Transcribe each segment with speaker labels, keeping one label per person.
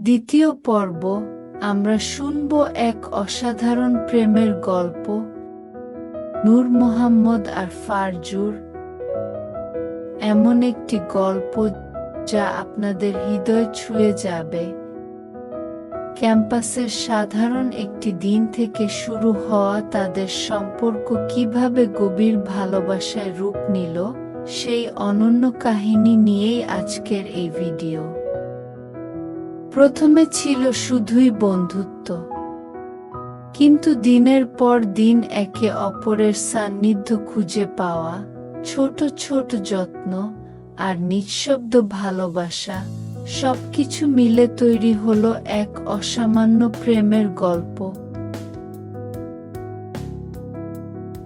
Speaker 1: দ্বিতীয় পর্ব, আমরা শুনব এক অসাধারণ প্রেমের গল্প। নূর মোহাম্মদ আর ফারজুর এমন একটি গল্প যা আপনাদের হৃদয় ছুঁয়ে যাবে। ক্যাম্পাসের সাধারণ একটি দিন থেকে শুরু হওয়া তাদের সম্পর্ক কীভাবে গভীর ভালোবাসায় রূপ নিল, সেই অনন্য কাহিনী নিয়েই আজকের এই ভিডিও। প্রথমে ছিল শুধুই বন্ধুত্ব। কিন্তু দিনের পর দিন একে অপরের সান্নিধ্য খুঁজে পাওয়া, ছোট ছোট যত্ন আর নিঃশব্দ ভালোবাসা, সবকিছু মিলে তৈরি হলো এক অসামান্য প্রেমের গল্প।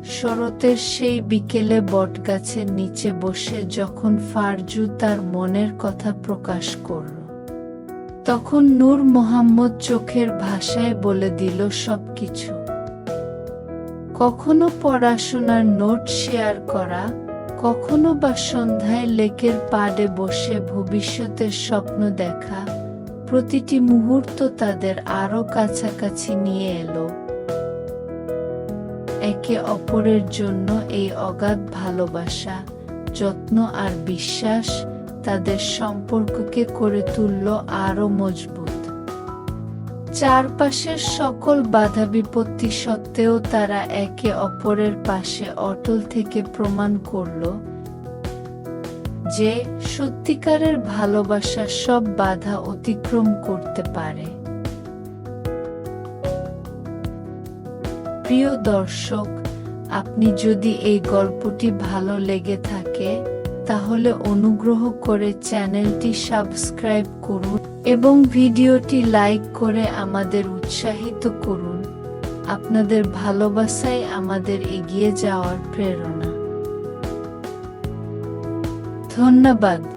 Speaker 1: শরতের সেই বিকেলে বটগাছের নিচে বসে যখন ফারজু তার মনের কথা প্রকাশ করল। তখন নূর মোহাম্মদ চোখের ভাষায় বলে দিল সবকিছু। কখনো পড়াশোনার নোট শেয়ার করা, কখনো বা সন্ধ্যায় লেকের পাড়ে বসে ভবিষ্যতের স্বপ্ন দেখা, প্রতিটি মুহূর্ত তাদের আরও কাছাকাছি নিয়ে এলো। একে অপরের জন্য এই অগাধ ভালোবাসা, যত্ন আর বিশ্বাস তাদের সম্পর্ককে করে তুলল আরও মজবুত। চারপাশের সকল বাধা বিপত্তি সত্ত্বেও তারা একে অপরের পাশে অটল থেকে প্রমাণ করল যে সত্যিকারের ভালোবাসা সব বাধা অতিক্রম করতে পারে। প্রিয় দর্শক, আপনি যদি এই গল্পটি ভালো লেগে থাকে তাহলে অনুগ্রহ করে চ্যানেলটি সাবস্ক্রাইব করুন এবং ভিডিওটি লাইক করে আমাদের উৎসাহিত করুন। আপনাদের ভালোবাসাই আমাদের এগিয়ে যাওয়ার প্রেরণা। ধন্যবাদ।